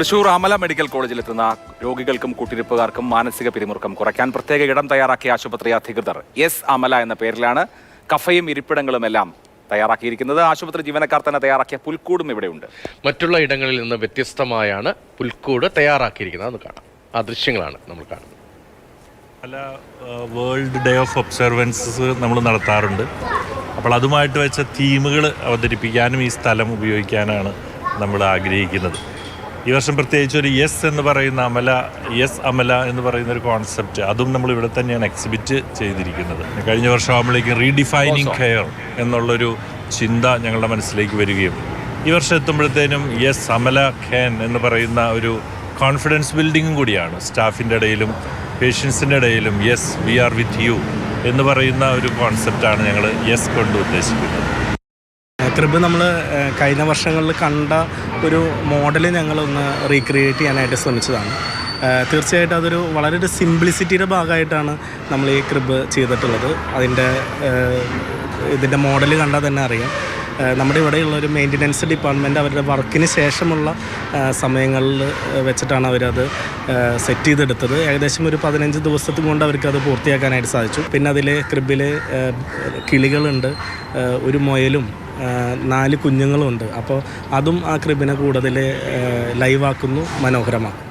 Thrissur Amala medical കോളേജിലെത്തുന്ന രോഗികൾക്കും കൂട്ടിരിപ്പുകാർക്കും മാനസിക പിരിമുറുക്കം കുറയ്ക്കാൻ പ്രത്യേക ഇടം തയ്യാറാക്കിയ ആശുപത്രി അധികൃതർ എസ് അമല എന്ന പേരിലാണ് കഫയും ഇരിപ്പിടങ്ങളും എല്ലാം തയ്യാറാക്കിയിരിക്കുന്നത്. ആശുപത്രി ജീവനക്കാർ തന്നെ തയ്യാറാക്കിയ പുൽക്കൂടും ഇവിടെയുണ്ട്. മറ്റുള്ള ഇടങ്ങളിൽ നിന്ന് വ്യത്യസ്തമായാണ് പുൽക്കൂട് തയ്യാറാക്കിയിരിക്കുന്നത്. അത് കാണാം. ആ ദൃശ്യങ്ങളാണ് നമ്മൾ കാണുന്നത്. പല വേൾഡ് ഡേ ഓഫ് ഒബ്സർവൻസസ് നമ്മൾ നടത്താറുണ്ട്. അപ്പോൾ അതുമായിട്ട് വെച്ച തീമുകൾ അവതരിപ്പിക്കാനും ഈ സ്ഥലം ഉപയോഗിക്കാനാണ് നമ്മൾ ആഗ്രഹിക്കുന്നത്. ഈ വർഷം പ്രത്യേകിച്ച് ഒരു യെസ് എന്ന് പറയുന്ന അമല യെസ് അമല എന്ന് പറയുന്ന ഒരു കോൺസെപ്റ്റ് അതും നമ്മൾ ഇവിടെ തന്നെയാണ് എക്സിബിറ്റ് ചെയ്തിരിക്കുന്നത്. കഴിഞ്ഞ വർഷം ആകുമ്പോഴേക്കും റീഡിഫൈനിങ് കെയർ എന്നുള്ളൊരു ചിന്ത ഞങ്ങളുടെ മനസ്സിലേക്ക് വരികയും. ഈ വർഷം എത്തുമ്പോഴത്തേനും യെസ് അമല ഖേൻ എന്ന് പറയുന്ന ഒരു കോൺഫിഡൻസ് ബിൽഡിങ്ങും കൂടിയാണ്. സ്റ്റാഫിന്റെ ഇടയിലും പേഷ്യൻസിന്റെ ഇടയിലും yes we are with you എന്ന് പറയുന്ന ഒരു കോൺസെപ്റ്റാണ് ഞങ്ങൾ യെസ് കൊണ്ട് ഉദ്ദേശിക്കുന്നത്. ക്രിബ് നമ്മൾ കഴിഞ്ഞ വർഷങ്ങളിൽ കണ്ട ഒരു മോഡൽ ഞങ്ങളൊന്ന് റീക്രിയേറ്റ് ചെയ്യാനായിട്ട് ശ്രമിച്ചതാണ്. തീർച്ചയായിട്ടും അതൊരു വളരെ ഒരു സിംപ്ലിസിറ്റിയുടെ ഭാഗമായിട്ടാണ് നമ്മൾ ഈ ക്രിബ് ചെയ്തിട്ടുള്ളത്. അതിന്റെ ഇതിന്റെ മോഡൽ കണ്ടാൽ തന്നെ അറിയാം. നമ്മുടെ ഇവിടെയുള്ള ഒരു മെയിന്റനൻസ് ഡിപ്പാർട്ട്മെന്റ് അവരുടെ വർക്കിന് ശേഷമുള്ള സമയങ്ങളിൽ വെച്ചിട്ടാണ് അവരത് സെറ്റ് ചെയ്തെടുത്തത്. ഏകദേശം ഒരു പതിനഞ്ച് ദിവസത്തിൽ കൊണ്ട് അവർക്ക് അത് പൂർത്തിയാക്കാനായിട്ട് സാധിച്ചു. പിന്നെ അതിൽ ക്രിബിൽ കിളികളുണ്ട് ഒരു മുയലും നാല് കുഞ്ഞുങ്ങളുമുണ്ട് അപ്പോൾ അതും ആ ക്രിബിനെ കൂടുതൽ ലൈവാക്കുന്നു മനോഹരമാക്കും